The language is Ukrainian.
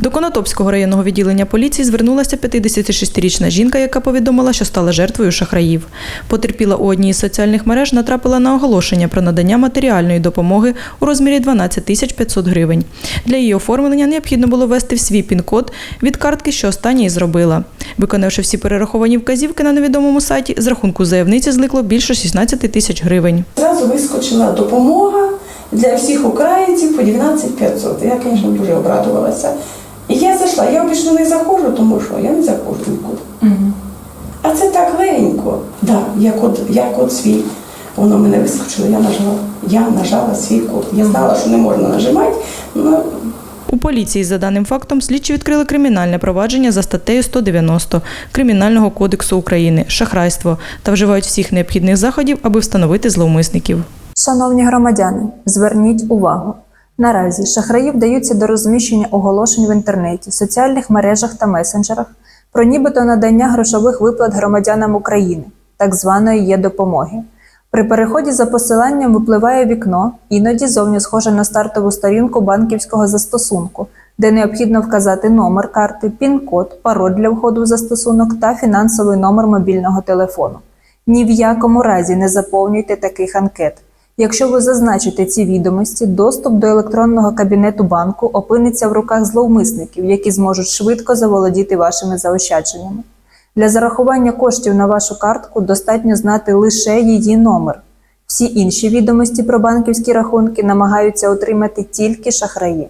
До Конотопського районного відділення поліції звернулася 56-річна жінка, яка повідомила, що стала жертвою шахраїв. Потерпіла у одній із соціальних мереж, натрапила на оголошення про надання матеріальної допомоги у розмірі 12 тисяч 500 гривень. Для її оформлення необхідно було ввести в свій пін-код від картки, що останнє зробила. Виконавши всі перераховані вказівки на невідомому сайті, з рахунку заявниці зникло більше 16 тисяч гривень. Зразу вискочила допомога для всіх українців по 12 500. Я, звісно, дуже обрадувалася. І я зайшла. Я обично не заходжу, тому що я не заходжу нікуди. А це так легенько. Да, я код, я код свій. Воно мене вискочило, я нажала. Я нажала свій код. Я знала, що не можна нажимати. Ну, У поліції за даним фактом слідчі відкрили кримінальне провадження за статтею 190 Кримінального кодексу України шахрайство та вживають всіх необхідних заходів, аби встановити зловмисників. Шановні громадяни, зверніть увагу. Наразі шахраї вдаються до розміщення оголошень в інтернеті, соціальних мережах та месенджерах про нібито надання грошових виплат громадянам України, так званої є допомоги. При переході за посиланням випливає вікно, іноді зовні схоже на стартову сторінку банківського застосунку, де необхідно вказати номер карти, пін-код, пароль для входу в застосунок та фінансовий номер мобільного телефону. Ні в якому разі не заповнюйте таких анкет. Якщо ви зазначите ці відомості, доступ до електронного кабінету банку опиниться в руках зловмисників, які зможуть швидко заволодіти вашими заощадженнями. Для зарахування коштів на вашу картку достатньо знати лише її номер. Всі інші відомості про банківські рахунки намагаються отримати тільки шахраї.